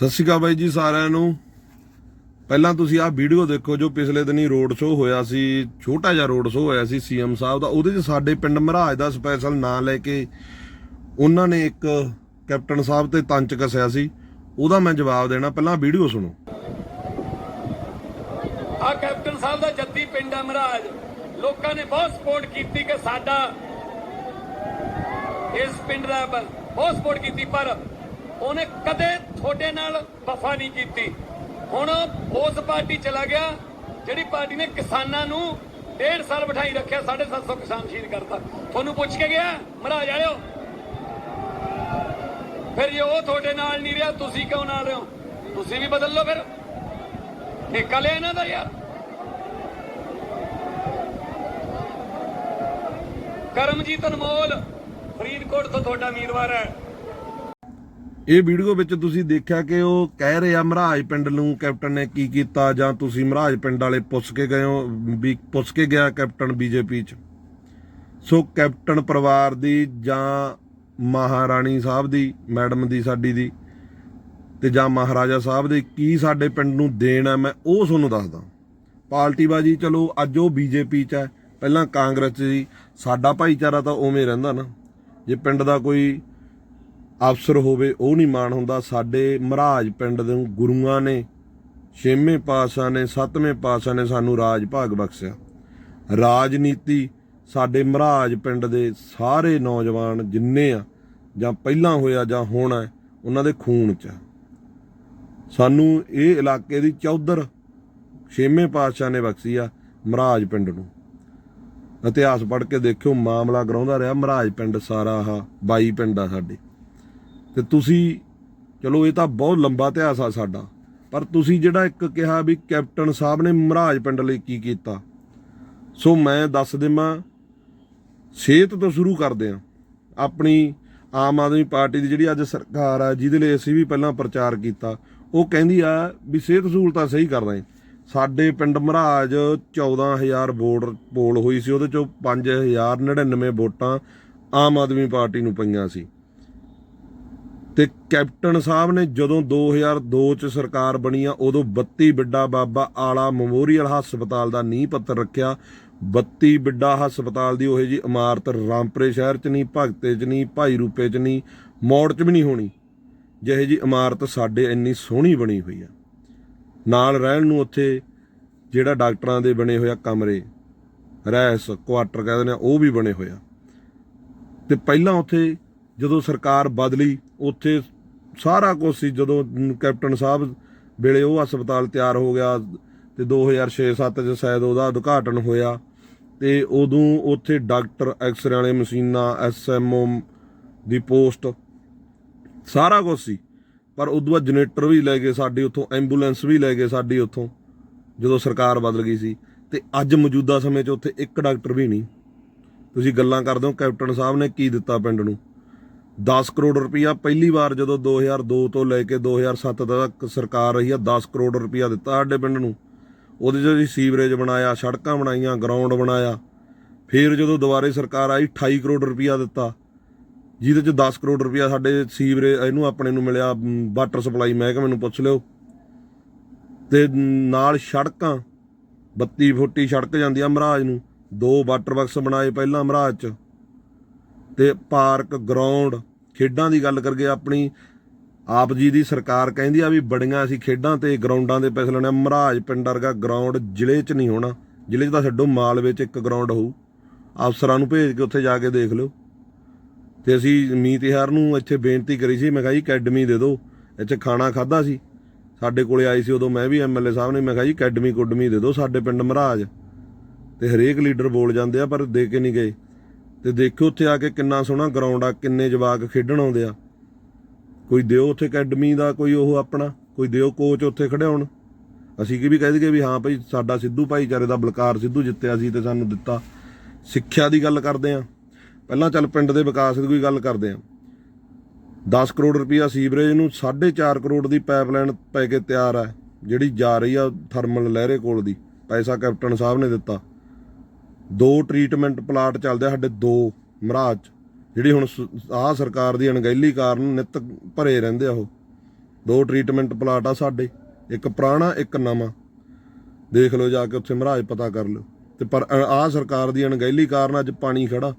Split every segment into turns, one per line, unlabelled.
ਸਤਿ ਸ਼੍ਰੀ ਅਕਾਲ ਬਾਈ ਜੀ ਸਾਰਿਆਂ ਨੂੰ। ਪਹਿਲਾਂ ਤੁਸੀਂ ਆਹ ਵੀਡੀਓ ਦੇਖੋ ਜੋ ਪਿਛਲੇ ਦਿਨੀ ਰੋਡ ਸ਼ੋਅ ਹੋਇਆ ਸੀ, ਛੋਟਾ ਜਿਹਾ ਰੋਡ ਸ਼ੋਅ ਹੋਇਆ ਸੀ ਸੀਐਮ ਸਾਹਿਬ ਦਾ। ਉਹਦੇ 'ਚ ਸਾਡੇ ਪਿੰਡ ਮਹਾਰਾਜ ਦਾ ਸਪੈਸ਼ਲ ਨਾਂ ਲੈ ਕੇ ਉਹਨਾਂ ਨੇ ਇੱਕ ਕੈਪਟਨ ਸਾਹਿਬ ਤੇ ਤੰਚ ਕੱਸਿਆ ਸੀ। ਉਹਦਾ ਮੈਂ ਜਵਾਬ ਦੇਣਾ। ਪਹਿਲਾਂ ਵੀਡੀਓ ਸੁਣੋ।
ਆ ਕੈਪਟਨ ਸਾਹਿਬ ਦਾ ਜੱਦੀ ਪਿੰਡ ਹੈ ਮਹਾਰਾਜ। ਲੋਕਾਂ ਨੇ ਬਹੁਤ ਸਪੋਰਟ ਕੀਤੀ ਕਿ ਸਾਡਾ ਇਸ ਪਿੰਡ ਦਾ, ਬਹੁਤ ਸਪੋਰਟ ਕੀਤੀ, ਪਰ ਉਹਨੇ ਕਦੇ ਤੁਹਾਡੇ ਨਾਲ ਵਫਾ ਨਹੀਂ ਕੀਤੀ। ਹੁਣ ਉਸ ਪਾਰਟੀ ਚਲਾ ਗਿਆ, ਜਿਹੜੀ ਪਾਰਟੀ ਨੇ ਕਿਸਾਨਾਂ ਨੂੰ ਡੇਢ ਸਾਲ ਬਿਠਾਈ ਰੱਖਿਆ 750 ਕਿਸਾਨ ਸ਼ਹੀਦ ਕਰਤਾ। ਤੁਹਾਨੂੰ ਪੁੱਛ ਕੇ ਗਿਆ, ਮਹਾਰਾਜ ਆਇਓ। ਫਿਰ ਜੇ ਉਹ ਤੁਹਾਡੇ ਨਾਲ ਨਹੀਂ ਰਿਹਾ, ਤੁਸੀਂ ਕਿਉਂ ਨਾਲ ਰਹੇ ਹੋ? ਤੁਸੀਂ ਵੀ ਬਦਲ ਲਓ ਫਿਰ। ਠੇਕਾ ਲਿਆ ਇਹਨਾਂ ਦਾ ਯਾਰ। ਕਰਮਜੀਤ ਅਨਮੋਲ, ਫਰੀਦਕੋਟ ਤੋਂ ਤੁਹਾਡਾ ਉਮੀਦਵਾਰ ਹੈ।
ਇਹ ਵੀਡੀਓ ਵਿੱਚ ਤੁਸੀਂ ਦੇਖਿਆ ਕਿ ਉਹ ਕਹਿ ਰਿਹਾ ਮਹਾਰਾਜ ਪਿੰਡ ਨੂੰ ਕੈਪਟਨ ਨੇ ਕੀ ਕੀਤਾ? ਜਾਂ ਤੁਸੀਂ ਮਹਾਰਾਜ ਪਿੰਡ ਵਾਲੇ ਪੁੱਛ ਕੇ ਗਏ ਹੋ, ਵੀ ਪੁੱਛ ਕੇ ਗਿਆ ਕੈਪਟਨ ਬੀਜੇਪੀ ਚ? ਸੋ ਕੈਪਟਨ ਪਰਿਵਾਰ ਦੀ ਜਾਂ ਮਹਾਰਾਣੀ ਸਾਹਿਬ ਦੀ, ਮੈਡਮ ਦੀ, ਸਾਡੀ ਦੀ ਤੇ ਜਾਂ ਮਹਾਰਾਜਾ ਸਾਹਿਬ ਦੇ ਕੀ ਸਾਡੇ ਪਿੰਡ ਨੂੰ ਦੇਣ ਹੈ ਮੈਂ ਉਹ ਤੁਹਾਨੂੰ ਦੱਸਦਾ। ਪਾਰਟੀਬਾਜੀ ਚਲੋ, ਅੱਜ ਉਹ ਬੀਜੇਪੀ ਚ ਹੈ, ਪਹਿਲਾਂ ਕਾਂਗਰਸ 'ਚ ਸੀ, ਸਾਡਾ ਭਾਈਚਾਰਾ ਤਾਂ ਉਵੇਂ ਰਹਿੰਦਾ ਨਾ। ਜੇ ਪਿੰਡ ਦਾ ਕੋਈ ਅਫਸਰ ਹੋਵੇ, ਉਹ ਨਹੀਂ ਮਾਣ ਹੁੰਦਾ। ਸਾਡੇ ਮਹਾਰਾਜ ਪਿੰਡ ਦੇ ਗੁਰੂਆਂ ਨੇ, ਛੇਵੇਂ ਪਾਤਸ਼ਾਹ ਨੇ, ਸੱਤਵੇਂ ਪਾਤਸ਼ਾਹ ਨੇ ਸਾਨੂੰ ਰਾਜ ਭਾਗ ਬਖਸ਼ਿਆ। ਰਾਜਨੀਤੀ ਸਾਡੇ ਮਹਾਰਾਜ ਪਿੰਡ ਦੇ ਸਾਰੇ ਨੌਜਵਾਨ ਜਿੰਨੇ ਆ, ਜਾਂ ਪਹਿਲਾਂ ਹੋਇਆ ਜਾਂ ਹੁਣ ਹੈ, ਉਹਨਾਂ ਦੇ ਖੂਨ 'ਚ ਆ। ਸਾਨੂੰ ਇਹ ਇਲਾਕੇ ਦੀ ਚੌਧਰ ਛੇਵੇਂ ਪਾਤਸ਼ਾਹ ਨੇ ਬਖਸ਼ੀ ਆ ਮਹਾਰਾਜ ਪਿੰਡ ਨੂੰ। ਇਤਿਹਾਸ ਪੜ੍ਹ ਕੇ ਦੇਖਿਓ, ਮਾਮਲਾ ਗਰਾਉਂਦਾ ਰਿਹਾ, ਮਹਾਰਾਜ ਪਿੰਡ ਸਾਰਾ ਆ 22 ਪਿੰਡ ਆ ਸਾਡੇ। ਤੇ ਤੁਸੀਂ, ਚਲੋ ਇਹ ਤਾਂ ਬਹੁਤ ਲੰਬਾ ਇਤਿਹਾਸ ਆ ਸਾਡਾ, ਪਰ ਤੁਸੀਂ ਜਿਹੜਾ ਇੱਕ ਕਿਹਾ ਵੀ ਕੈਪਟਨ ਸਾਹਿਬ ਨੇ ਮਹਾਰਾਜ ਪਿੰਡ ਲਈ ਕੀ ਕੀਤਾ, ਸੋ ਮੈਂ ਦੱਸ ਦੇਵਾਂ ਸਿਹਤ ਤੋਂ ਸ਼ੁਰੂ ਕਰਦੇ ਆ ਆਪਣੀ ਆਮ ਆਦਮੀ ਪਾਰਟੀ ਦੀ ਜਿਹੜੀ ਅੱਜ ਸਰਕਾਰ ਆ, ਜਿਹਦੇ ਲਈ ਅਸੀਂ ਵੀ ਪਹਿਲਾਂ ਪ੍ਰਚਾਰ ਕੀਤਾ, ਉਹ ਕਹਿੰਦੀ ਆ ਵੀ ਸਿਹਤ ਸਹੂਲਤਾਂ ਸਹੀ ਕਰ ਰਹੇ। ਸਾਡੇ ਪਿੰਡ ਮਹਾਰਾਜ 14000 ਵੋਟ ਪੋਲ ਹੋਈ ਸੀ, ਉਹਦੇ ਚੋਂ 5099 ਵੋਟਾਂ ਆਮ ਆਦਮੀ ਪਾਰਟੀ ਨੂੰ ਪਈਆਂ ਸੀ। ਤੇ ਕੈਪਟਨ ਸਾਹਿਬ ਨੇ ਜਦੋਂ 2002 ਚ ਸਰਕਾਰ ਬਣੀ ਆ, ਉਦੋਂ 32 ਬਿੱਡਾ ਬਾਬਾ ਆਲਾ ਮੈਮੋਰੀਅਲ ਹਸਪਤਾਲ ਦਾ ਨੀਂਹ ਪੱਥਰ ਰੱਖਿਆ। 32 ਬਿੱਡਾ ਹਸਪਤਾਲ ਦੀ ਉਹੇ ਜੀ ਇਮਾਰਤ ਰਾਮਪੁਰੇ ਸ਼ਹਿਰ ਚ ਨਹੀਂ ਭਗਤੇ ਚ ਨਹੀਂ ਭਾਈ ਰੂਪੇ ਚ ਨਹੀਂ ਮੌੜ ਚ ਵੀ ਨਹੀਂ ਹੋਣੀ। ਜਿਹੇ ਜੀ ਇਮਾਰਤ ਸਾਡੇ ਇੰਨੀ ਸੋਹਣੀ ਬਣੀ ਹੋਈ ਆ। ਨਾਲ ਰਹਿਣ ਨੂੰ ਉੱਥੇ ਜਿਹੜਾ ਡਾਕਟਰਾਂ ਦੇ ਬਣੇ ਹੋਇਆ ਕਮਰੇ ਰਹਿਸ ਕੁਆਟਰ ਕਹਿੰਦੇ ਨੇ ਉਹ ਵੀ ਬਣੇ ਹੋਇਆ ਤੇ ਪਹਿਲਾਂ ਉੱਥੇ ਜਦੋਂ ਸਰਕਾਰ ਬਦਲੀ, ਉੱਥੇ ਸਾਰਾ ਕੁਝ ਸੀ। ਜਦੋਂ ਕੈਪਟਨ ਸਾਹਿਬ ਵੇਲੇ ਉਹ ਹਸਪਤਾਲ ਤਿਆਰ ਹੋ ਗਿਆ ਤੇ 2006-7 ਚ ਸ਼ਾਇਦ ਉਹਦਾ ਉਦਘਾਟਨ ਹੋਇਆ ਤੇ ਉਦੋਂ ਉੱਥੇ ਡਾਕਟਰ ਐਕਸਰੇ ਵਾਲੇ ਮਸ਼ੀਨਾਂ, ਐਸਐਮਓ ਦੀ ਪੋਸਟ, ਸਾਰਾ ਕੁਝ ਸੀ। ਪਰ ਉਦੋਂ ਬਾਅਦ ਜਨਰੇਟਰ ਵੀ ਲੈ ਗਏ ਸਾਡੀ ਉੱਥੋਂ, ਐਂਬੂਲੈਂਸ ਵੀ ਲੈ ਗਏ ਸਾਡੀ ਉੱਥੋਂ, ਜਦੋਂ ਸਰਕਾਰ ਬਦਲ ਗਈ ਸੀ। ਤੇ ਅੱਜ ਮੌਜੂਦਾ ਸਮੇਂ 'ਚ ਉੱਥੇ ਇੱਕ ਡਾਕਟਰ ਵੀ ਨਹੀਂ। ਤੁਸੀਂ ਗੱਲਾਂ ਕਰਦੇ ਹੋ, ਕੈਪਟਨ ਸਾਹਿਬ ਨੇ ਕੀ ਦਿੱਤਾ ਪਿੰਡ ਨੂੰ? 10 ਕਰੋੜ ਰੁਪਇਆ ਪਹਿਲੀ ਵਾਰ ਜਦੋਂ 2002 ਤੋਂ ਲੈ ਕੇ 2007 ਤੱਕ ਸਰਕਾਰ ਰਹੀ ਆ 10 ਕਰੋੜ ਰੁਪਇਆ ਦਿੱਤਾ ਸਾਡੇ ਪਿੰਡ ਨੂੰ। ਉਹਦੇ 'ਚ ਅਸੀਂ ਸੀਵਰੇਜ ਬਣਾਇਆ, ਸੜਕਾਂ ਬਣਾਈਆਂ ਗਰਾਊਂਡ ਬਣਾਇਆ। ਫਿਰ ਜਦੋਂ ਦੁਬਾਰੇ ਸਰਕਾਰ ਆਈ 28 ਕਰੋੜ ਰੁਪਇਆ ਦਿੱਤਾ। ਜਿਹਦੇ 'ਚ 10 ਕਰੋੜ ਰੁਪਇਆ ਸਾਡੇ ਸੀਵਰੇਜ, ਇਹਨੂੰ ਆਪਣੇ ਨੂੰ ਮਿਲਿਆ ਵਾਟਰ ਸਪਲਾਈ ਮਹਿਕਮੇ ਨੂੰ ਪੁੱਛ ਲਿਓ। ਤੇ ਨਾਲ ਸੜਕਾਂ 32 ਫੁੱਟੀ ਸੜਕ ਜਾਂਦੀ ਆ ਮਹਾਰਾਜ ਨੂੰ। ਦੋ ਵਾਟਰ ਬਾਕਸ ਬਣਾਏ ਪਹਿਲਾਂ ਮਹਾਰਾਜ 'ਚ। ਤੇ ਪਾਰਕ ਗਰਾਊਂਡ ਖੇਡਾਂ ਦੀ ਗੱਲ ਕਰਗੇ ਆਪਣੀ, ਆਪ ਜੀ ਦੀ ਸਰਕਾਰ ਕਹਿੰਦੀ ਆ ਵੀ ਬੜੀਆਂ ਅਸੀਂ ਖੇਡਾਂ ਤੇ ਗਰਾਊਂਡਾਂ ਦੇ ਪੈਸੇ ਲੈਣੇ ਆ। ਮਹਾਰਾਜ ਪਿੰਡ ਵਰਗਾ ਗਰਾਊਂਡ ਜ਼ਿਲ੍ਹੇ 'ਚ ਨਹੀਂ ਹੋਣਾ। ਜ਼ਿਲ੍ਹੇ 'ਚ ਤਾਂ ਛੱਡੋ ਮਾਲਵੇ 'ਚ ਇੱਕ ਗਰਾਊਂਡ ਹੋਊ। ਅਫਸਰਾਂ ਨੂੰ ਭੇਜ ਕੇ ਉੱਥੇ ਜਾ ਕੇ ਦੇਖ ਲਿਓ। ਤੇ ਅਸੀਂ ਮੀਤ ਤਿਹਾਰ ਨੂੰ ਇੱਥੇ ਬੇਨਤੀ ਕਰੀ ਸੀ, ਮੈਂ ਕਿਹਾ ਜੀ ਅਕੈਡਮੀ ਦੇ ਦਿਓ। ਇੱਥੇ ਖਾਣਾ ਖਾਦਾ ਸੀ। ਸਾਡੇ ਕੋਲੇ ਆਈ ਸੀ ਉਦੋਂ ਮੈਂ ਵੀ ਐਮਐਲਏ ਸਾਹਿਬ ਨੇ, ਮੈਂ ਕਿਹਾ ਜੀ ਅਕੈਡਮੀ ਕੁਡਮੀ ਦੇ ਦਿਓ ਸਾਡੇ ਪਿੰਡ ਮਹਾਰਾਜ। ਤੇ ਹਰੇਕ ਲੀਡਰ ਬੋਲ ਜਾਂਦੇ ਆ, ਪਰ ਦੇ ਕੇ ਨਹੀਂ ਗਏ। ਤੇ ਦੇਖਿਓ ਉੱਥੇ ਆ ਕੇ ਕਿੰਨਾ ਸੋਹਣਾ ਗਰਾਊਂਡ ਆ, ਕਿੰਨੇ ਜਵਾਕ ਖੇਡਣ ਆਉਂਦੇ ਆ। ਕੋਈ ਦਿਓ ਉੱਥੇ ਅਕੈਡਮੀ ਦਾ ਕੋਈ ਉਹ ਆਪਣਾ, ਕੋਈ ਦਿਓ ਕੋਚ ਉੱਥੇ ਖੜਿਆਉਣ। ਅਸੀਂ ਕੀ ਵੀ ਕਹਿ ਦਈਏ ਵੀ ਹਾਂ ਭਾਈ, ਸਾਡਾ ਸਿੱਧੂ ਭਾਈਚਾਰੇ ਦਾ ਬਲਕਾਰ ਸਿੱਧੂ ਜਿੱਤਿਆ ਸੀ ਤੇ ਸਾਨੂੰ ਦਿੱਤਾ। ਸਿੱਖਿਆ ਦੀ ਗੱਲ ਕਰਦੇ ਆ। ਪਹਿਲਾਂ ਚੱਲ ਪਿੰਡ ਦੇ ਵਿਕਾਸ ਦੀ ਕੋਈ ਗੱਲ ਕਰਦੇ ਆ। 10 ਕਰੋੜ ਰੁਪਇਆ ਸੀਵਰੇਜ ਨੂੰ 4.5 ਕਰੋੜ ਦੀ ਪਾਈਪਲਾਈਨ ਪੈ ਕੇ ਤਿਆਰ ਹੈ ਜਿਹੜੀ ਜਾ ਰਹੀ ਆ ਥਰਮਲ ਲਹਿਰੇ ਕੋਲ ਦੀ। ਪੈਸਾ ਕੈਪਟਨ ਸਾਹਿਬ ਨੇ ਦਿੱਤਾ। ਦੋ ਟ੍ਰੀਟਮੈਂਟ ਪਲਾਟ ਚੱਲਦੇ ਆ ਸਾਡੇ ਦੋ ਮਹਾਰਾਜ 'ਚ, ਜਿਹੜੀ ਹੁਣ ਆਹ ਸਰਕਾਰ ਦੀ ਅਣਗਹਿਲੀ ਕਾਰਨ ਨਿਤ ਭਰੇ ਰਹਿੰਦੇ ਆ ਉਹ। ਦੋ ਟ੍ਰੀਟਮੈਂਟ ਪਲਾਟ ਆ ਸਾਡੇ ਇੱਕ ਪੁਰਾਣਾ ਇੱਕ ਨਵਾਂ। ਦੇਖ ਲਓ ਜਾ ਕੇ ਉੱਥੇ ਮਹਾਰਾਜ ਪਤਾ ਕਰ ਲਿਓ। ਤੇ ਪਰ ਆਹ ਸਰਕਾਰ ਦੀ ਅਣਗਹਿਲੀ ਕਾਰਨ ਅੱਜ ਪਾਣੀ ਖੜਾ।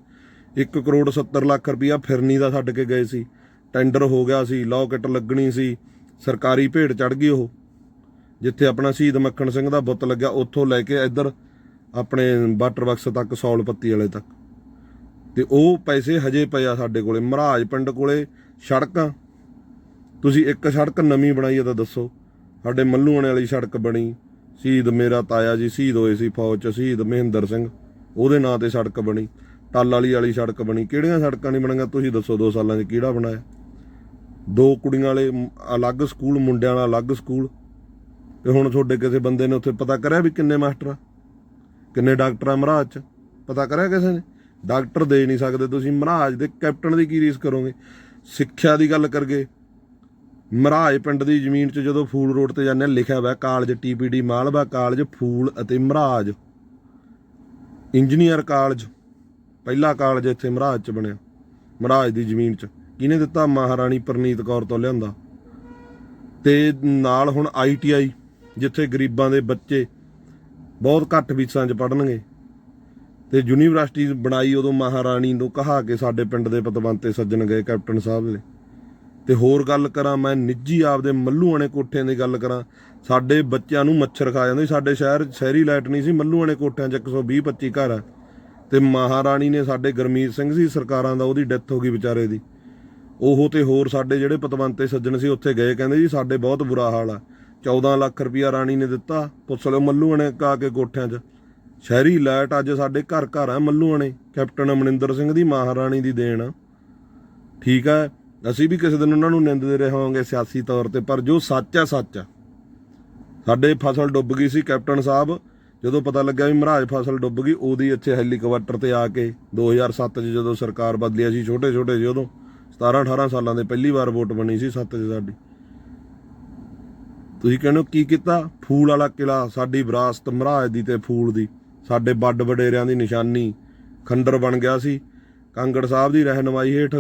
1 ਕਰੋੜ 70 ਲੱਖ ਰੁਪਇਆ ਫਿਰਨੀ ਦਾ ਛੱਡ ਕੇ ਗਏ ਸੀ। ਟੈਂਡਰ ਹੋ ਗਿਆ ਸੀ ਲੌਕਟ ਲੱਗਣੀ ਸੀ ਸਰਕਾਰੀ ਭੇਡ ਚੜ ਗਈ ਉਹ। ਜਿੱਥੇ ਆਪਣਾ ਸ਼ਹੀਦ ਮੱਖਣ ਸਿੰਘ ਦਾ ਬੁੱਤ ਲੱਗਿਆ ਉੱਥੋਂ ਲੈ ਕੇ ਇੱਧਰ ਆਪਣੇ ਵਾਟਰ ਬਕਸ ਤੱਕ, ਸੌਲ ਪੱਤੀ ਵਾਲੇ ਤੱਕ। ਤੇ ਉਹ ਪੈਸੇ ਹਜੇ ਪਏ ਆ ਸਾਡੇ ਕੋਲੇ। ਮਹਾਰਾਜ ਪਿੰਡ ਕੋਲੇ ਸੜਕਾਂ ਤੁਸੀਂ ਇੱਕ ਸੜਕ ਨਵੀਂ ਬਣਾਈ ਆ ਤਾਂ ਦੱਸੋ। ਸਾਡੇ ਮੱਲੂਆਣੇ ਵਾਲੀ ਸੜਕ ਬਣੀ। ਸ਼ਹੀਦ ਮੇਰਾ ਤਾਇਆ ਜੀ ਸ਼ਹੀਦ ਹੋਏ ਸੀ ਫੌਜ ਚ, ਸ਼ਹੀਦ ਮਹਿੰਦਰ ਸਿੰਘ। ਉਹਦੇ ਨਾਂ ਤੇ ਸੜਕ ਬਣੀ। ਟੱਲ ਵਾਲੀ ਵਾਲੀ ਸੜਕ ਬਣੀ। ਕਿਹੜੀਆਂ ਸੜਕਾਂ ਨਹੀਂ ਬਣੀਆਂ? ਤੁਸੀਂ ਦੱਸੋ 2 ਸਾਲਾਂ 'ਚ ਕਿਹੜਾ ਬਣਾਇਆ? ਦੋ ਕੁੜੀਆਂ ਵਾਲੇ ਅਲੱਗ ਸਕੂਲ, ਮੁੰਡਿਆਂ ਵਾਲਾ ਅਲੱਗ ਸਕੂਲ। ਤੇ ਹੁਣ ਤੁਹਾਡੇ ਕਿਸੇ ਬੰਦੇ ਨੇ ਉੱਥੇ ਪਤਾ ਕਰਿਆ ਵੀ ਕਿੰਨੇ ਮਾਸਟਰ ਆ? ਕਿੰਨੇ ਡਾਕਟਰ ਆ ਮਹਾਰਾਜ ਚ? ਪਤਾ ਕਰਿਆ ਕਿਸੇ ਨੇ? ਡਾਕਟਰ ਦੇ ਨਹੀਂ ਸਕਦੇ ਤੁਸੀਂ। ਮਹਾਰਾਜ ਦੇ ਕੈਪਟਨ ਦੀ ਕੀ ਰੀਸ ਕਰੋਗੇ? ਸਿੱਖਿਆ ਦੀ ਗੱਲ ਕਰਗੇ। ਮਹਾਰਾਜ ਪਿੰਡ ਦੀ ਜ਼ਮੀਨ 'ਚ ਜਦੋਂ ਫੂਲ ਰੋਡ ਤੇ ਜਾਂਦੇ ਹਾਂ, ਲਿਖਿਆ ਹੋਇਆ college TPD Malwa college Phul ਅਤੇ ਮਹਾਰਾਜ। ਇੰਜੀਨੀਅਰ ਕਾਲਜ ਪਹਿਲਾ ਕਾਲਜ ਇੱਥੇ ਮਹਾਰਾਜ 'ਚ ਬਣਿਆ। ਮਹਾਰਾਜ ਦੀ ਜ਼ਮੀਨ 'ਚ। ਕਿਹਨੇ ਦਿੱਤਾ? ਮਹਾਰਾਣੀ ਪ੍ਰਨੀਤ ਕੌਰ ਤੋਂ ਲਿਆਂਦਾ। ਤੇ ਨਾਲ ਹੁਣ ਆਈਟੀਆਈ ਜਿੱਥੇ ਗਰੀਬਾਂ ਦੇ ਬੱਚੇ ਬਹੁਤ ਘੱਟ ਫੀਸਾਂ 'ਚ ਪੜਨਗੇ ਤੇ ਯੂਨੀਵਰਸਿਟੀ ਬਣਾਈ ਉਦੋਂ ਮਹਾਰਾਣੀ ਨੂੰ ਕਹਾ ਕੇ ਸਾਡੇ ਪਿੰਡ ਦੇ ਪਤਵੰਤੇ ਸੱਜਣ ਗਏ ਕੈਪਟਨ ਸਾਹਿਬ ਨੇ ਤੇ ਹੋਰ ਗੱਲ ਕਰਾਂ, ਮੈਂ ਨਿੱਜੀ ਆਪਦੇ ਮੱਲੂਆਣੇ ਕੋਠਿਆਂ ਦੀ ਗੱਲ ਕਰਾਂ, ਸਾਡੇ ਬੱਚਿਆਂ ਨੂੰ ਮੱਛਰ ਖਾ ਜਾਂਦੇ। ਸੀ। ਸਾਡੇ ਸ਼ਹਿਰ, ਸ਼ਹਿਰੀ ਲਾਈਟ ਨਹੀਂ ਸੀ ਮੱਲੂਆਣੇ ਕੋਠਿਆਂ 'ਚ 120 25 ਘਰ ਆ। ਤੇ ਮਹਾਰਾਣੀ ਨੇ ਸਾਡੇ ਗਰਮੀਤ ਸਿੰਘ ਸੀ, ਸਰਕਾਰਾਂ ਦਾ ਉਹਦੀ ਡੈਥ ਹੋ ਗਈ ਵਿਚਾਰੇ ਦੀ। ਉਹ ਤੇ ਹੋਰ ਸਾਡੇ ਜਿਹੜੇ ਪਤਵੰਤੇ ਸੱਜਣ ਸੀ, ਉੱਥੇ ਗਏ, ਕਹਿੰਦੇ ਜੀ ਸਾਡੇ ਬਹੁਤ ਬੁਰਾ ਹਾਲ ਆ। 14 ਲੱਖ ਰੁਪਇਆ ਰਾਣੀ ਨੇ ਦਿੱਤਾ। ਪੁੱਛ ਲਿਓ ਮੱਲੂ ਮੱਲੂਆਣੇ ਕਾ ਕੇ ਕੋਠਿਆਂ 'ਚ। ਸ਼ਹਿਰੀ ਲਾਈਟ ਅੱਜ ਸਾਡੇ ਘਰ ਘਰ ਆ ਮੱਲੂ ਮੱਲੂਆਣੇ। ਕੈਪਟਨ ਅਮਰਿੰਦਰ ਸਿੰਘ ਦੀ ਮਹਾਰਾਣੀ ਦੀ ਦੇਣ। ਆ ਠੀਕ ਹੈ ਅਸੀਂ ਵੀ ਕਿਸੇ ਦਿਨ ਉਹਨਾਂ ਨੂੰ ਨਿੰਦਦੇ ਰਹੇ ਹੋਵਾਂਗੇ ਸਿਆਸੀ ਤੌਰ ਤੇ, ਪਰ ਜੋ ਸੱਚ ਹੈ ਸੱਚ ਆ। ਸਾਡੇ ਫਸਲ ਡੁੱਬ ਗਈ ਸੀ ਕੈਪਟਨ ਸਾਹਿਬ। ਜਦੋਂ ਪਤਾ ਲੱਗਿਆ ਵੀ ਮਹਾਰਾਜ ਫਸਲ ਡੁੱਬ ਗਈ, ਉਹਦੀ ਇੱਥੇ ਹੈਲੀਕਾਪਟਰ ਤੇ ਆ ਕੇ 2007 ਚ ਜਦੋਂ ਸਰਕਾਰ ਬਦਲਿਆ ਸੀ ਛੋਟੇ ਛੋਟੇ ਜਿਹੇ ਉਦੋਂ 17 18 ਸਾਲਾਂ ਦੇ ਪਹਿਲੀ ਵਾਰ ਵੋਟ ਬਣੀ ਸੀ 7 ਚ ਸਾਡੀ। ਤੁਸੀਂ ਕਹਿੰਦੇ ਹੋ ਕੀ ਕੀਤਾ? ਫੂਲ ਵਾਲਾ ਕਿਲਾ ਸਾਡੀ ਵਿਰਾਸਤ ਮਹਾਰਾਜ ਦੀ ਤੇ ਫੂਲ ਦੀ। ਸਾਡੇ ਵੱਡ ਵਡੇਰਿਆਂ ਦੀ ਨਿਸ਼ਾਨੀ ਖੰਡਰ ਬਣ ਗਿਆ ਸੀ। ਕਾਂਗੜ ਸਾਹਿਬ ਦੀ ਰਹਿਨਮਾਈ ਹੇਠ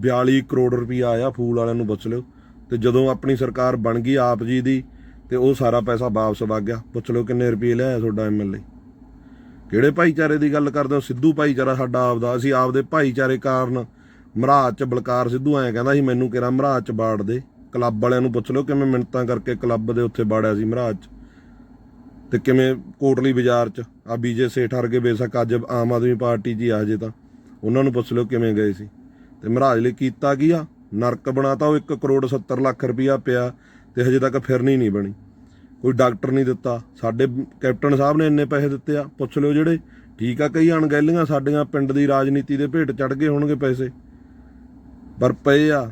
42 ਕਰੋੜ ਰੁਪਇਆ ਆਇਆ ਫੂਲ ਵਾਲਿਆਂ ਨੂੰ ਪੁੱਛ ਲਿਓ। ਤੇ ਜਦੋਂ ਆਪਣੀ ਸਰਕਾਰ ਬਣ ਗਈ ਆਪ ਜੀ ਦੀ, ਤੇ ਉਹ ਸਾਰਾ ਪੈਸਾ ਵਾਪਸ ਵਗ ਗਿਆ। ਪੁੱਛ ਲਿਓ ਕਿੰਨੇ ਰੁਪਏ ਲਿਆਇਆ ਤੁਹਾਡਾ ਐਮਐਲਏ ਕਿਹੜੇ ਭਾਈਚਾਰੇ ਦੀ ਗੱਲ ਕਰਦੇ ਹੋ? ਸਿੱਧੂ ਭਾਈਚਾਰਾ ਸਾਡਾ ਆਪਦਾ। ਅਸੀਂ ਆਪਦੇ ਭਾਈਚਾਰੇ ਕਾਰਨ ਮਹਾਰਾਜ ਚ ਬਲਕਾਰ ਸਿੱਧੂ ਐਂ ਕਹਿੰਦਾ ਸੀ, ਮੈਨੂੰ ਕਿਹੜਾ ਮਹਾਰਾਜ ਚ ਬਾੜ ਦੇ? ਕਲੱਬ ਵਾਲਿਆਂ ਨੂੰ ਪੁੱਛ ਲਿਓ ਕਿਵੇਂ ਮਿੰਟਾਂ ਕਰਕੇ ਕਲੱਬ ਦੇ ਉੱਥੇ ਬਾੜਿਆ ਸੀ ਮਹਾਰਾਜ ਚ। ਤੇ ਕਿਵੇਂ ਕੋਟਲੀ ਬਾਜ਼ਾਰ ਚ ਆ ਬੀਜੇ ਸੇਠ ਵਰਗੇ ਬੇਸ਼ੱਕ ਅੱਜ ਆਮ ਆਦਮੀ ਪਾਰਟੀ ਜੀ ਆ ਜੇ ਤਾਂ। ਉਹਨਾਂ ਨੂੰ ਪੁੱਛ ਲਿਓ ਕਿਵੇਂ ਗਏ ਸੀ। ਤੇ ਮਹਾਰਾਜ ਲਈ ਕੀਤਾ ਕੀ ਆ? ਨਰਕ ਬਣਾਤਾ, ਉਹ 1 ਕਰੋੜ 70 ਲੱਖ ਰੁਪਇਆ ਪਿਆ ਤੇ ਹਜੇ ਤੱਕ ਫਿਰਨੀ ਨਹੀਂ ਬਣੀ। ਕੋਈ ਡਾਕਟਰ ਨਹੀਂ ਦਿੱਤਾ। ਸਾਡੇ ਕੈਪਟਨ ਸਾਹਿਬ ਨੇ ਇੰਨੇ ਪੈਸੇ ਦਿੱਤੇ ਆ। ਪੁੱਛ ਲਿਓ ਜਿਹੜੇ। ਠੀਕ ਆ, ਕਈ ਅਣਗਹਿਲੀਆਂ ਸਾਡੀਆਂ ਪਿੰਡ ਦੀ ਰਾਜਨੀਤੀ ਦੇ ਭੇਟ ਚੜ ਗਏ ਹੋਣਗੇ ਪੈਸੇ। ਪਰ ਪਏ ਆ।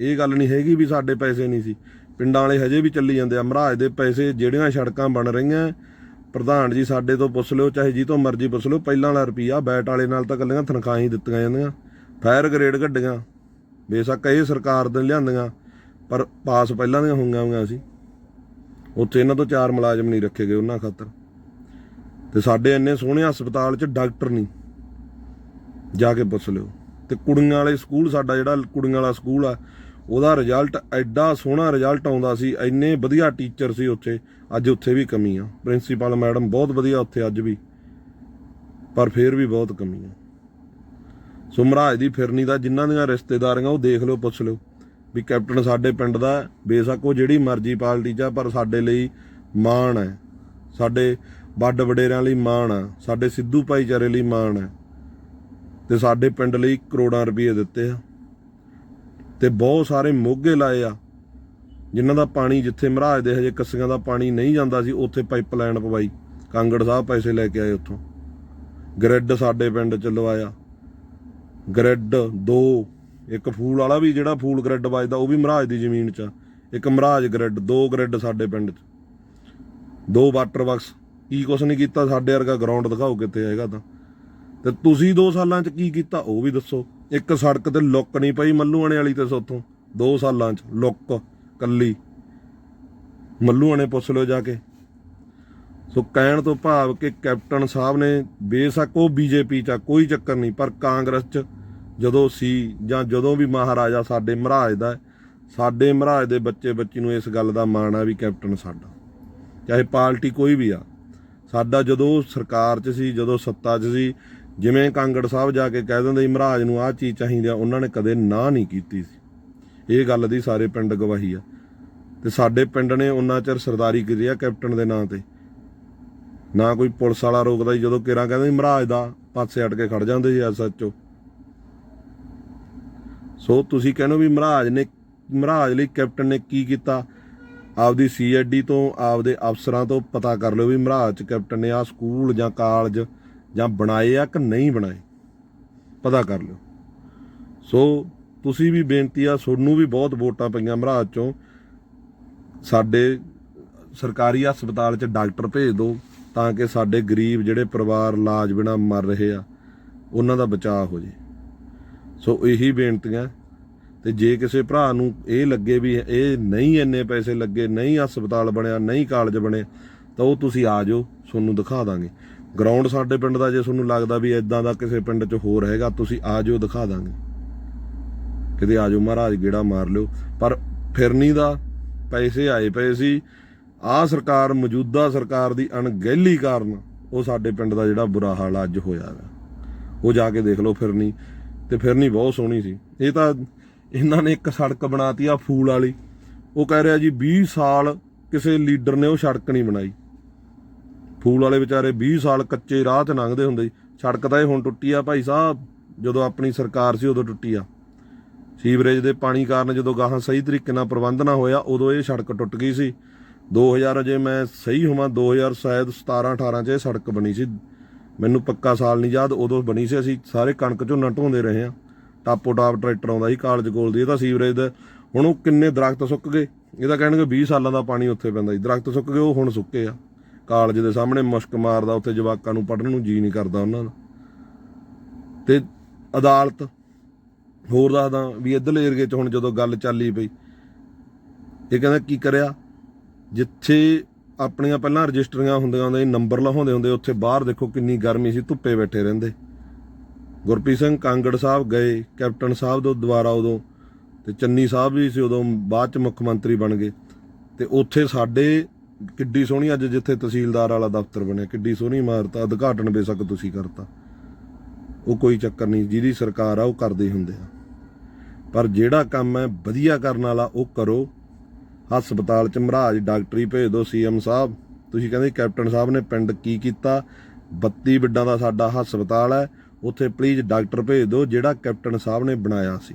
ਇਹ ਗੱਲ ਨਹੀਂ ਹੈਗੀ ਵੀ ਸਾਡੇ ਪੈਸੇ ਨਹੀਂ ਸੀ। ਪਿੰਡਾਂ ਵਾਲੇ ਹਜੇ ਵੀ ਚੱਲੀ ਜਾਂਦੇ ਆ। ਮਹਾਰਾਜ ਦੇ ਪੈਸੇ ਜਿਹੜੀਆਂ ਸੜਕਾਂ ਬਣ ਰਹੀਆਂ, ਪ੍ਰਧਾਨ ਜੀ ਸਾਡੇ ਤੋਂ ਪੁੱਛ ਲਿਓ, ਚਾਹੇ ਜੀ ਤੋਂ ਮਰਜ਼ੀ ਪੁੱਛ ਲਿਓ, ਪਹਿਲਾਂ ਵਾਲਾ ਰੁਪਈਆ ਬੈਟ ਵਾਲੇ ਨਾਲ ਤਾਂ ਕੱਲੀਆਂ ਤਨਖਾਹਾਂ ਹੀ ਦਿੱਤੀਆਂ ਜਾਂਦੀਆਂ। ਫਾਇਰ ਗ੍ਰੇਡ ਕੱਢੀਆਂ ਬੇਸ਼ੱਕ ਇਹ ਸਰਕਾਰ ਦੇ ਲਿਆਂਦੀਆਂ, ਪਰ ਪਾਸ ਪਹਿਲਾਂ ਦੀਆਂ ਹੋਈਆਂ ਹੋਈਆਂ ਸੀ। ਉੱਥੇ ਇਹਨਾਂ ਤੋਂ ਚਾਰ ਮੁਲਾਜ਼ਮ ਨਹੀਂ ਰੱਖੇ ਗਏ ਉਹਨਾਂ ਖਾਤਰ। ਤੇ ਸਾਡੇ ਇੰਨੇ ਸੋਹਣੇ ਹਸਪਤਾਲ 'ਚ ਡਾਕਟਰ ਨਹੀਂ। ਜਾ ਕੇ ਪੁੱਛ ਲਿਓ। ਤੇ ਕੁੜੀਆਂ ਵਾਲੇ ਸਕੂਲ, ਸਾਡਾ ਜਿਹੜਾ ਕੁੜੀਆਂ ਵਾਲਾ ਸਕੂਲ ਆ ਉਹਦਾ ਰਿਜ਼ਲਟ ਐਡਾ ਸੋਹਣਾ ਰਿਜ਼ਲਟ ਆਉਂਦਾ ਸੀ ਇੰਨੇ ਵਧੀਆ ਟੀਚਰ ਸੀ ਉੱਥੇ ਅੱਜ ਉੱਥੇ ਵੀ ਕਮੀ ਆ। ਪ੍ਰਿੰਸੀਪਲ ਮੈਡਮ ਬਹੁਤ ਵਧੀਆ ਉੱਥੇ ਅੱਜ ਵੀ ਪਰ ਫੇਰ ਵੀ ਬਹੁਤ ਕਮੀ ਆ। ਸੋ ਮਹਾਰਾਜ ਦੀ ਫਿਰਨੀ ਦਾ ਜਿਨ੍ਹਾਂ ਦੀਆਂ ਰਿਸ਼ਤੇਦਾਰੀਆਂ ਉਹ ਦੇਖ ਲਿਓ ਪੁੱਛ ਲਿਓ ਵੀ ਕੈਪਟਨ ਸਾਡੇ ਪਿੰਡ ਦਾ ਹੈ, ਬੇਸ਼ੱਕ ਉਹ ਜਿਹੜੀ ਮਰਜ਼ੀ ਪਾਰਟੀ 'ਚ ਆ ਪਰ ਸਾਡੇ ਲਈ ਮਾਣ ਹੈ। ਸਾਡੇ ਵੱਡ ਵਡੇਰਿਆਂ ਲਈ ਮਾਣ ਆ ਸਾਡੇ ਸਿੱਧੂ ਭਾਈਚਾਰੇ ਲਈ ਮਾਣ ਹੈ ਤੇ ਸਾਡੇ ਪਿੰਡ ਲਈ ਕਰੋੜਾਂ ਰੁਪਏ ਦਿੱਤੇ ਆ। ਤੇ ਬਹੁਤ ਸਾਰੇ ਮੋਗੇ ਲਾਏ ਆ, ਜਿਨ੍ਹਾਂ ਦਾ ਪਾਣੀ ਜਿੱਥੇ ਮਹਾਰਾਜ ਦੇ ਹਜੇ ਕੱਸੀਆਂ ਦਾ ਪਾਣੀ ਨਹੀਂ ਜਾਂਦਾ ਸੀ, ਉੱਥੇ ਪਾਈਪਲਾਈਨ ਪਵਾਈ, ਕਾਂਗੜ ਸਾਹਿਬ ਪੈਸੇ ਲੈ ਕੇ ਆਏ ਉੱਥੋਂ। ਗ੍ਰਿਡ ਸਾਡੇ ਪਿੰਡ ਚ ਲਵਾਇਆ। ਗ੍ਰਿਡ ਦੋ, ਇੱਕ ਫੂਲ ਵਾਲਾ ਵੀ ਜਿਹੜਾ ਫੂਲ ਗ੍ਰਿਡ ਵੱਜਦਾ, ਉਹ ਵੀ ਮਹਾਰਾਜ ਦੀ ਜ਼ਮੀਨ 'ਚ ਆ। ਇੱਕ ਮਹਾਰਾਜ ਗ੍ਰਿਡ, ਦੋ ਗ੍ਰਿਡ ਸਾਡੇ ਪਿੰਡ 'ਚ। ਦੋ ਵਾਟਰ ਵਰਕਸ, ਕੀ ਕੁਛ ਨਹੀਂ ਕੀਤਾ, ਸਾਡੇ ਵਰਗਾ ਗਰਾਊਂਡ ਦਿਖਾਓ ਕਿੱਥੇ ਹੈਗਾ ਤਾਂ। ਤੇ ਤੁਸੀਂ 2 ਸਾਲਾਂ 'ਚ ਕੀ ਕੀਤਾ, ਉਹ ਵੀ ਦੱਸੋ। ਇੱਕ ਸੜਕ ਤੇ ਲੁੱਕ ਨਹੀਂ ਪਈ ਮੱਲੂਆਣੇ ਵਾਲੀ ਤੇ ਸੋਥੋਂ। 2 ਸਾਲਾਂ 'ਚ ਲੁੱਕ ਕੱਲੀ। ਮੱਲੂਆਣੇ ਪੁੱਛ ਲਿਓ ਜਾ ਕੇ। ਸੋ ਕਹਿਣ ਤੋਂ ਭਾਵ ਕਿ ਕੈਪਟਨ ਸਾਹਿਬ ਨੇ ਬੇਸ਼ੱਕ ਉਹ ਬੀਜੇਪੀ 'ਚ ਆ, ਕੋਈ ਚੱਕਰ ਨਹੀਂ ਪਰ ਕਾਂਗਰਸ 'ਚ ਜਦੋਂ ਸੀ ਜਾਂ ਜਦੋਂ ਵੀ ਮਹਾਰਾਜਾ ਸਾਡੇ ਮਹਾਰਾਜ ਦਾ ਸਾਡੇ ਮਹਾਰਾਜ ਦੇ ਬੱਚੇ ਬੱਚੀ ਨੂੰ ਇਸ ਗੱਲ ਦਾ ਮਾਣ ਆ ਵੀ ਕੈਪਟਨ ਸਾਡਾ ਚਾਹੇ ਪਾਰਟੀ ਕੋਈ ਵੀ ਆ। ਸਾਡਾ ਜਦੋਂ ਸਰਕਾਰ 'ਚ ਸੀ ਜਦੋਂ ਸੱਤਾ 'ਚ ਸੀ ਜਿਵੇਂ ਕਾਂਗੜ ਸਾਹਿਬ ਜਾ ਕੇ ਕਹਿ ਦਿੰਦੇ ਮਹਾਰਾਜ ਨੂੰ ਆਹ ਚੀਜ਼ ਚਾਹੀਦੀ ਆ, ਉਹਨਾਂ ਨੇ ਕਦੇ ਨਾ ਨਹੀਂ ਕੀਤੀ ਸੀ। ਇਹ ਗੱਲ ਦੀ ਸਾਰੇ ਪਿੰਡ ਗਵਾਹੀ ਆ। ਤੇ ਸਾਡੇ ਪਿੰਡ ਨੇ ਉਹਨਾਂ ਚਿਰ ਸਰਦਾਰੀ ਕੀਤੀ ਆ ਕੈਪਟਨ ਦੇ ਨਾਂ ਤੇ। ਨਾ ਕੋਈ ਪੁਲਿਸ ਵਾਲਾ ਰੋਕਦਾ ਸੀ, ਜਦੋਂ ਕਿਰਾਂ ਕਹਿੰਦੇ ਮਹਾਰਾਜ ਦਾ ਪਾਸੇ ਹਟ ਕੇ ਖੜ ਜਾਂਦੇ ਸੀ ਐਸਐਚਓ ਸੋ ਤੁਸੀਂ ਕਹਿੰਦੇ ਹੋ ਵੀ ਮਹਾਰਾਜ ਨੇ, ਮਹਾਰਾਜ ਲਈ ਕੈਪਟਨ ਨੇ ਕੀ ਕੀਤਾ? ਆਪਦੀ ਸੀਐਡੀ ਤੋਂ, ਆਪਦੇ ਅਫਸਰਾਂ ਤੋਂ ਪਤਾ ਕਰ ਲਿਓ ਵੀ ਮਹਾਰਾਜ ਚ ਕੈਪਟਨ ਨੇ ਆ ਸਕੂਲ ਜਾਂ ਕਾਲਜ ਜਾਂ ਬਣਾਏ ਆ ਕਿ ਨਹੀਂ ਬਣਾਏ, ਪਤਾ ਕਰ ਲਿਓ। ਸੋ ਤੁਸੀਂ ਵੀ ਬੇਨਤੀ ਆ, ਤੁਹਾਨੂੰ ਵੀ ਬਹੁਤ ਵੋਟਾਂ ਪਈਆਂ ਮਹਾਰਾਜ ਚੋਂ। ਸਾਡੇ ਸਰਕਾਰੀ ਹਸਪਤਾਲ 'ਚ ਡਾਕਟਰ ਭੇਜ ਦਿਓ ਤਾਂ ਕਿ ਸਾਡੇ ਗਰੀਬ ਜਿਹੜੇ ਪਰਿਵਾਰ ਇਲਾਜ ਬਿਨਾ ਮਰ ਰਹੇ ਆ, ਉਹਨਾਂ ਦਾ ਬਚਾਅ ਹੋ ਜੇ। ਸੋ ਇਹੀ ਬੇਨਤੀਆਂ, ਤੇ ਜੇ ਕਿਸੇ ਭਰਾ ਨੂੰ ਇਹ ਲੱਗੇ ਵੀ ਇਹ ਨਹੀਂ ਇੰਨੇ ਪੈਸੇ ਲੱਗੇ, ਨਹੀਂ ਹਸਪਤਾਲ ਬਣਿਆ, ਨਹੀਂ ਕਾਲਜ ਬਣੇ, ਤਾਂ ਉਹ ਤੁਸੀਂ ਆ ਜਾਓ, ਤੁਹਾਨੂੰ ਦਿਖਾ ਦਾਂਗੇ। ਗਰਾਊਂਡ ਸਾਡੇ ਪਿੰਡ ਦਾ ਜੇ ਤੁਹਾਨੂੰ ਲੱਗਦਾ ਵੀ ਇਦਾਂ ਦਾ ਕਿਸੇ ਪਿੰਡ 'ਚ ਹੋਰ ਹੈਗਾ, ਤੁਸੀਂ ਆ ਜਾਓ, ਦਿਖਾ ਦਾਂਗੇ। ਕਿਤੇ ਆ ਜਾਓ ਮਹਾਰਾਜ, ਗੇੜਾ ਮਾਰ ਲਿਓ। ਪਰ ਫਿਰਨੀ ਦਾ ਪੈਸੇ ਆਏ ਪਏ ਸੀ। ਆ ਸਰਕਾਰ, ਮੌਜੂਦਾ ਸਰਕਾਰ ਦੀ ਅਣਗਹਿਲੀ ਕਾਰਨ ਉਹ ਸਾਡੇ ਪਿੰਡ ਦਾ ਜਿਹੜਾ ਬੁਰਾ ਹਾਲ ਅੱਜ ਹੋਇਆ ਹੈ ਉਹ ਜਾ ਕੇ ਦੇਖ ਲਓ ਫਿਰਨੀ। ਤੇ ਫਿਰਨੀ ਬਹੁਤ ਸੋਹਣੀ ਸੀ। ਇਹ ਤਾਂ ਇਹਨਾਂ ਨੇ ਇੱਕ ਸੜਕ ਬਣਾਤੀ ਆ ਫੂਲ ਵਾਲੀ। ਉਹ ਕਹਿ ਰਿਹਾ ਜੀ 20 ਸਾਲ ਕਿਸੇ ਲੀਡਰ ਨੇ ਉਹ ਸੜਕ ਨਹੀਂ ਬਣਾਈ। ਫੂਲ ਵਾਲੇ ਵਿਚਾਰੇ 20 ਸਾਲ ਕੱਚੇ ਰਾਹ ਤੇ ਲੰਘਦੇ ਹੁੰਦੇ ਸੀ। ਸੜਕ ਤਾਂ ਇਹ ਹੁਣ ਟੁੱਟੀ ਆ ਭਾਈ ਸਾਹਿਬ, ਜਦੋਂ ਆਪਣੀ ਸਰਕਾਰ ਸੀ ਉਦੋਂ ਟੁੱਟੀ ਆ। ਸੀਵਰੇਜ ਦੇ ਪਾਣੀ ਕਾਰਨ ਜਦੋਂ ਗਾਹਾਂ ਸਹੀ ਤਰੀਕੇ ਨਾਲ ਪ੍ਰਬੰਧ ਨਾ ਹੋਇਆ, ਉਦੋਂ ਇਹ ਸੜਕ ਟੁੱਟ ਗਈ ਸੀ। 2000 ਜੇ ਮੈਂ ਸਹੀ ਹੋਵਾਂ 2000 ਸ਼ਾਇਦ 17 18 ਚ ਇਹ ਸੜਕ ਬਣੀ ਸੀ। ਮੈਨੂੰ ਪੱਕਾ ਸਾਲ ਨਹੀਂ ਯਾਦ, ਉਦੋਂ ਬਣੀ ਸੀ ਅਸੀਂ ਸਾਰੇ ਕਣਕ ਝੋਨਾ ਢੋਂਦੇ ਰਹੇ ਆ ਟਾਪੋ ਟਾਪ ਟਰੈਕਟਰ ਆਉਂਦਾ ਸੀ, ਕਾਲਜ ਕੋਲ ਦੀ, ਇਹ ਤਾਂ ਸੀਵਰੇਜ ਦਾ ਹੁਣ ਉਹ ਕਿੰਨੇ ਦਰਖਤ ਸੁੱਕ ਗਏ। ਇਹਦਾ ਕਹਿਣਗੇ 20 ਸਾਲਾਂ ਦਾ ਪਾਣੀ ਉੱਥੇ ਪੈਂਦਾ ਸੀ, ਦਰਖਤ ਸੁੱਕ ਗਏ, ਉਹ ਹੁਣ ਸੁੱਕੇ ਆ। ਕਾਲਜ ਦੇ ਸਾਹਮਣੇ ਮੁਸ਼ਕ ਮਾਰਦਾ, ਉੱਥੇ ਜਵਾਕਾਂ ਨੂੰ ਪੜਨ ਨੂੰ ਜੀ ਨਹੀਂ ਕਰਦਾ ਉਹਨਾਂ ਦਾ। ਤੇ ਅਦਾਲਤ ਹੋਰ ਦੱਸਦਾ ਵੀ ਇੱਧਰਲੇ ਏਰੀਏ 'ਚ ਹੁਣ ਜਦੋਂ ਗੱਲ ਚੱਲੀ ਪਈ, ਇਹ ਕਹਿੰਦਾ ਕੀ ਕਰਿਆ? ਜਿੱਥੇ ਆਪਣੀਆਂ ਪਹਿਲਾਂ ਰਜਿਸਟਰੀਆਂ ਹੁੰਦੀਆਂ ਹੁੰਦੇ ਨੰਬਰ ਲਹਾਉਂਦੇ ਹੁੰਦੇ, ਉੱਥੇ ਬਾਹਰ ਦੇਖੋ ਕਿੰਨੀ ਗਰਮੀ ਸੀ, ਧੁੱਪੇ ਬੈਠੇ ਰਹਿੰਦੇ। ਗੁਰਪ੍ਰੀਤ ਸਿੰਘ ਕਾਂਗੜ ਸਾਹਿਬ ਗਏ, ਕੈਪਟਨ ਸਾਹਿਬ ਤੋਂ ਦੁਬਾਰਾ ਉਦੋਂ, ਤੇ ਚੰਨੀ ਸਾਹਿਬ ਵੀ ਸੀ ਉਦੋਂ ਬਾਅਦ ਚ ਮੁੱਖ ਮੰਤਰੀ ਬਣ ਗਏ। ਤੇ ਉੱਥੇ ਸਾਡੇ ਕਿੱਡੀ ਸੋਹਣੀ, ਅੱਜ ਜਿੱਥੇ ਤਹਿਸੀਲਦਾਰ ਵਾਲਾ ਦਫ਼ਤਰ ਬਣਿਆ, ਕਿੱਡੀ ਸੋਹਣੀ ਇਮਾਰਤ ਆ, ਉਦਘਾਟਨ ਬੇਸ਼ੱਕ ਤੁਸੀਂ ਕਰਤਾ। ਉਹ ਕੋਈ ਚੱਕਰ ਨਹੀਂ, ਜਿਹਦੀ ਸਰਕਾਰ ਆ, ਉਹ ਕਰਦੇ ਹੀ ਹੁੰਦੇ ਆ। ਪਰ ਜਿਹੜਾ ਕੰਮ ਹੈ, ਵਧੀਆ ਕਰਨ ਵਾਲਾ, ਉਹ ਕਰੋ। ਹਸਪਤਾਲ ਚ ਮਹਾਰਾਜ ਡਾਕਟਰੀ ਭੇਜ ਦਿਓ, ਸੀਐਮ ਸਾਹਿਬ। ਤੁਸੀਂ ਕਹਿੰਦੇ ਕੈਪਟਨ ਸਾਹਿਬ ਨੇ ਪਿੰਡ ਕੀ ਕੀਤਾ? 32 ਬਿੱਡਾਂ ਦਾ ਸਾਡਾ ਹਸਪਤਾਲ ਹੈ, ਉੱਥੇ ਪਲੀਜ਼ ਡਾਕਟਰ ਭੇਜ ਦਿਓ, ਜਿਹੜਾ ਕੈਪਟਨ ਸਾਹਿਬ ਨੇ ਬਣਾਇਆ ਸੀ।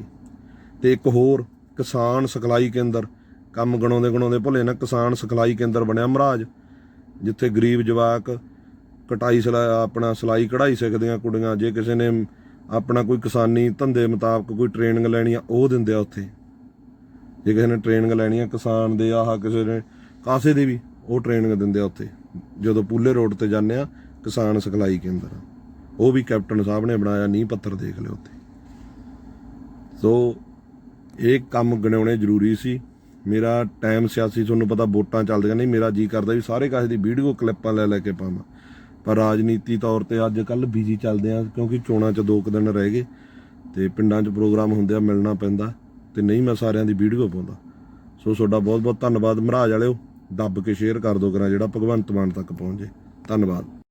ਤੇ ਇੱਕ ਹੋਰ ਕਿਸਾਨ ਸਿਖਲਾਈ ਕੇਂਦਰ ਕੰਮ ਗਣਾਉਂਦੇ ਗਣਾਉਂਦੇ ਭੁੱਲੇ ਨਾ, ਕਿਸਾਨ ਸਿਖਲਾਈ ਕੇਂਦਰ ਬਣਿਆ ਮਹਾਰਾਜ, ਜਿੱਥੇ ਗਰੀਬ ਜਵਾਕ ਕਟਾਈ ਸਲਾ ਆਪਣਾ ਸਲਾਈ ਕਢਾਈ ਸਿੱਖਦੀਆਂ ਕੁੜੀਆਂ, ਜੇ ਕਿਸੇ ਨੇ ਆਪਣਾ ਕੋਈ ਕਿਸਾਨੀ ਧੰਦੇ ਮੁਤਾਬਕ ਕੋਈ ਟ੍ਰੇਨਿੰਗ ਲੈਣੀ ਆ, ਉਹ ਦਿੰਦੇ ਆ ਉੱਥੇ। ਜੇ ਕਿਸੇ ਨੇ ਟ੍ਰੇਨਿੰਗ ਲੈਣੀ ਆ, ਕਿਸਾਨ ਦੇ ਆਹ ਕਿਸੇ ਨੇ ਕਾਸੇ ਦੇ ਵੀ, ਉਹ ਟ੍ਰੇਨਿੰਗ ਦਿੰਦੇ ਆ ਉੱਥੇ। ਜਦੋਂ ਪੂਲੇ ਰੋਡ ਤੇ ਜਾਂਦੇ ਆ, ਕਿਸਾਨ ਸਿਖਲਾਈ ਕੇਂਦਰ। ਉਹ ਵੀ ਕੈਪਟਨ ਸਾਹਿਬ ਨੇ ਬਣਾਇਆ ਨੀਂਹ ਪੱਥਰ ਦੇਖ ਲਿਓ ਉੱਥੇ। ਸੋ, ਇਹ ਕੰਮ ਗਣਾਉਣੇ ਜ਼ਰੂਰੀ ਸੀ। ਮੇਰਾ ਟਾਈਮ ਸਿਆਸੀ, ਤੁਹਾਨੂੰ ਪਤਾ ਵੋਟਾਂ ਚੱਲਦੀਆਂ ਨਹੀਂ ਮੇਰਾ ਜੀ ਕਰਦਾ ਵੀ ਸਾਰੇ ਕਾਸੇ ਦੀ ਵੀਡੀਓ ਕਲਿੱਪਾਂ ਲੈ ਲੈ ਕੇ ਪਾਵਾਂ। ਪਰ ਰਾਜਨੀਤੀ ਤੌਰ ਤੇ ਅੱਜ ਕੱਲ ਬਿਜ਼ੀ ਚੱਲਦੇ ਆ, ਕਿਉਂਕਿ ਚੋਣਾਂ 'ਚ ਦੋ ਕੁ ਦਿਨ ਰਹਿ ਗਏ ਤੇ ਪਿੰਡਾਂ 'ਚ ਪ੍ਰੋਗਰਾਮ ਹੁੰਦੇ ਆ ਮਿਲਣਾ ਪੈਂਦਾ ਤੇ ਨਹੀਂ ਮੈਂ ਸਾਰਿਆਂ ਦੀ ਵੀਡੀਓ ਪਾਉਂਦਾ। ਸੋ ਤੁਹਾਡਾ ਬਹੁਤ ਬਹੁਤ ਧੰਨਵਾਦ। ਮਹਾਰਾਜ ਵਾਲਿਓ, ਦੱਬ ਕੇ ਸ਼ੇਅਰ ਕਰ ਦਿਓ ਕਰਾਂ ਜਿਹੜਾ ਭਗਵੰਤ ਮਾਨ ਤੱਕ ਪਹੁੰਚ। ਜੇ ਧੰਨਵਾਦ।